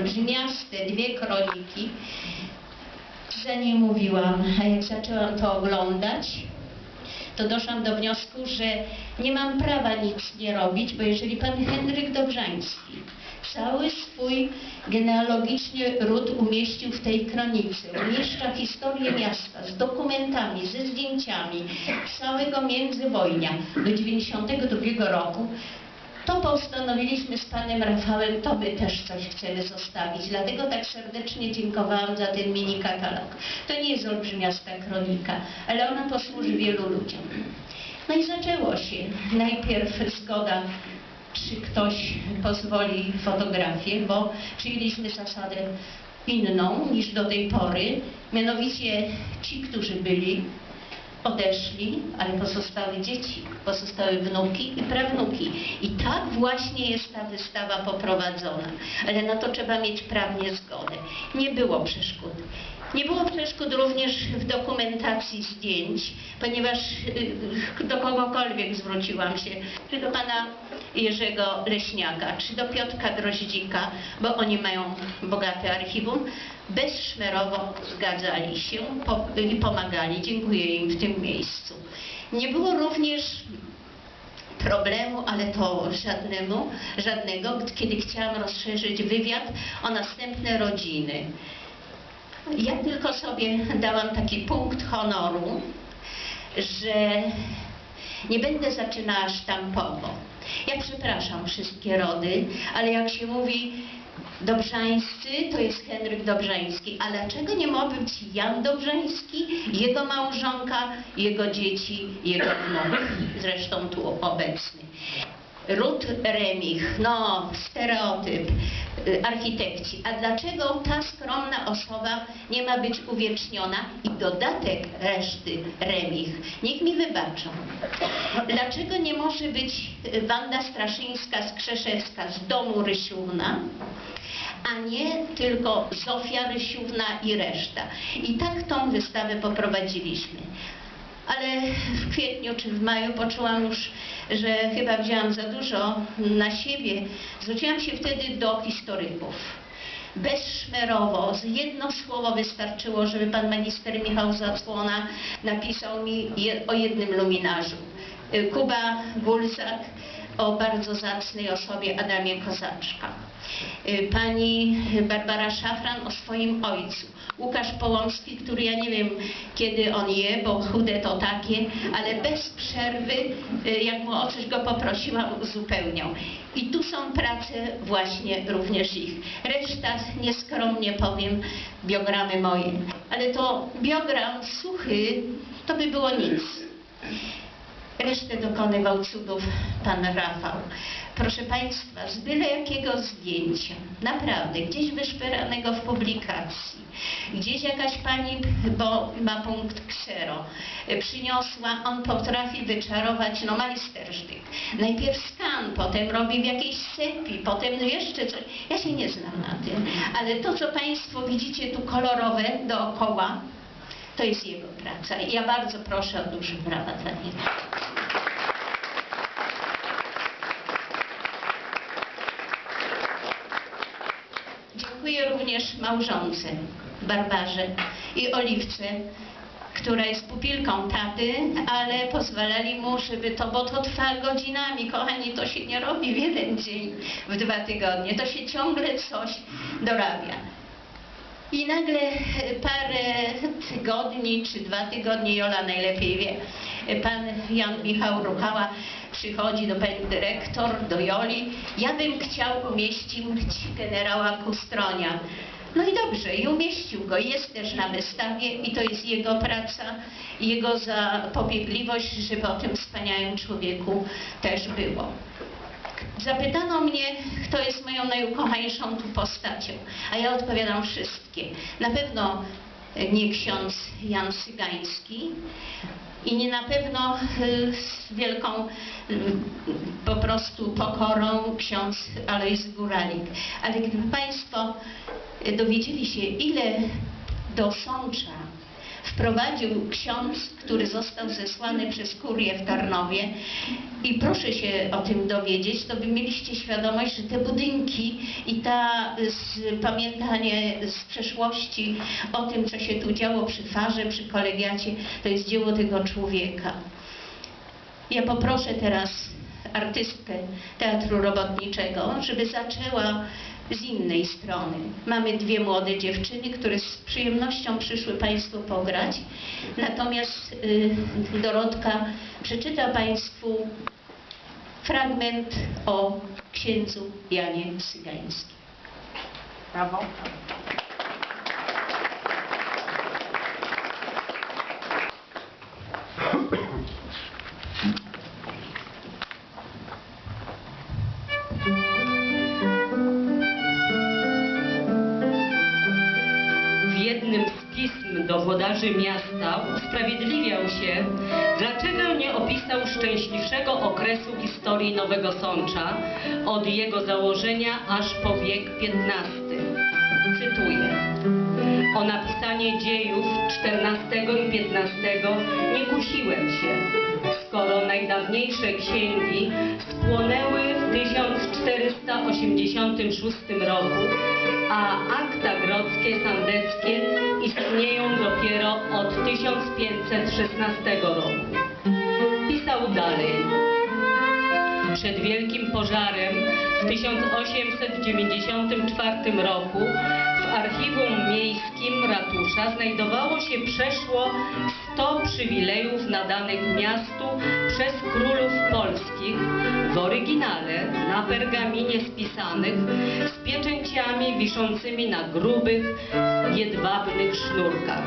olbrzymiaste dwie kroniki. Za nie mówiłam, a jak zaczęłam to oglądać, to doszłam do wniosku, że nie mam prawa nic nie robić, bo jeżeli pan Henryk Dobrzański cały swój genealogiczny ród umieścił w tej kronice, umieszcza historię miasta z dokumentami, ze zdjęciami całego międzywojnia do 92 roku, to postanowiliśmy z panem Rafałem, to my też coś chcemy zostawić. Dlatego tak serdecznie dziękowałam za ten mini katalog. To nie jest olbrzymiasta kronika, ale ona posłuży wielu ludziom. No i zaczęło się. Najpierw zgoda, czy ktoś pozwoli fotografię, bo przyjęliśmy zasadę inną niż do tej pory. Mianowicie ci, którzy byli odeszli, ale pozostały dzieci, pozostały wnuki i prawnuki. I tak właśnie jest ta wystawa poprowadzona. Ale na to trzeba mieć prawnie zgodę. Nie było przeszkód. Nie było przeszkód również w dokumentacji zdjęć, ponieważ y, do kogokolwiek zwróciłam się, czy do pana Jerzego Leśniaka, czy do Piotka Droździka, bo oni mają bogate archiwum, bezszmerowo zgadzali się i pomagali. Dziękuję im w tym miejscu. Nie było również problemu, ale to żadnemu, żadnego, kiedy chciałam rozszerzyć wywiad o następne rodziny. Ja tylko sobie dałam taki punkt honoru, że nie będę zaczynała sztampowo. Ja przepraszam wszystkie rody, ale jak się mówi Dobrzańscy, to jest Henryk Dobrzański. A dlaczego nie może być Jan Dobrzański, jego małżonka, jego dzieci, jego wnuk, zresztą tu obecny. Ród Remich, no stereotyp, y, architekci. A dlaczego ta skromna osoba nie ma być uwieczniona i dodatek reszty Remich? Niech mi wybaczą. Dlaczego nie może być y, Wanda Straszyńska z Krzeszewska z domu Rysiówna? a nie tylko Zofia Rysiówna i reszta. I tak tą wystawę poprowadziliśmy. Ale w kwietniu czy w maju poczułam już, że chyba wzięłam za dużo na siebie. Zwróciłam się wtedy do historyków. Bezszmerowo, z jedno słowo wystarczyło, żeby pan magister Michał Zacłona napisał mi je, o jednym luminarzu. Kuba Gulzak o bardzo zacnej osobie Adamie Kozaczka. Y, Pani Barbara Szafran o swoim ojcu. Łukasz Połomski, który ja nie wiem kiedy on je, bo chude to takie, ale bez przerwy, y, jak mu o coś go poprosiłam, uzupełniał. I tu są prace właśnie również ich. Reszta, nieskromnie powiem, biogramy moje. Ale to biogram suchy, to by było nic. Resztę dokonywał cudów pan Rafał. Proszę Państwa, z byle jakiego zdjęcia, naprawdę, gdzieś wyszperanego w publikacji, gdzieś jakaś pani, bo ma punkt ksero, przyniosła, on potrafi wyczarować, no majstersztyk. Najpierw skan, potem robi w jakiejś sepi, potem jeszcze coś. Ja się nie znam na tym, ale to, co Państwo widzicie tu kolorowe dookoła, to jest jego praca. Ja bardzo proszę o duże brawa dla niego. Dziękuję również małżonce Barbarze i Oliwce, która jest pupilką taty, ale pozwalali mu, żeby to, bo to trwa godzinami, kochani, to się nie robi w jeden dzień, w dwa tygodnie, to się ciągle coś dorabia. I nagle parę tygodni czy dwa tygodnie, Jola najlepiej wie, pan Jan Michał Ruchała przychodzi do pani dyrektor, do Joli. Ja bym chciał umieścić generała Kustronia. No i dobrze, i umieścił go. Jest też na wystawie i to jest jego praca, jego zapobiegliwość, żeby o tym wspaniałym człowieku też było. Zapytano mnie, kto jest moją najukochańszą tu postacią, a ja odpowiadam wszystkie. Na pewno nie ksiądz Jan Sygański i nie na pewno y, z wielką po prostu pokorą ksiądz Alojz Góralik. Ale gdyby Państwo dowiedzieli się, ile do Sącza wprowadził ksiądz, który został zesłany przez kurię w Tarnowie i proszę się o tym dowiedzieć, to by mieliście świadomość, że te budynki i ta z, pamiętanie z przeszłości o tym, co się tu działo przy farze, przy kolegiacie, to jest dzieło tego człowieka. Ja poproszę teraz artystkę Teatru Robotniczego, żeby zaczęła z innej strony. Mamy dwie młode dziewczyny, które z przyjemnością przyszły Państwu pograć. Natomiast y, Dorotka przeczyta Państwu fragment o księdzu Janie Sygańskim. Brawo. W jednym z pism do włodarzy miasta usprawiedliwiał się, dlaczego nie opisał szczęśliwszego okresu historii Nowego Sącza od jego założenia aż po wiek XV. Cytuję. O napisanie dziejów XIV i XV nie kusiłem się, skoro najdawniejsze księgi spłonęły w 1486 roku, a akta grodzkie sandeckie istnieją dopiero od 1516 roku. Pisał dalej. Przed wielkim pożarem w 1894 roku w archiwum miejskim ratusza znajdowało się przeszło 100 przywilejów nadanych miastu przez królów polskich w oryginale na pergaminie spisanych z pieczęciami wiszącymi na grubych, jedwabnych sznurkach.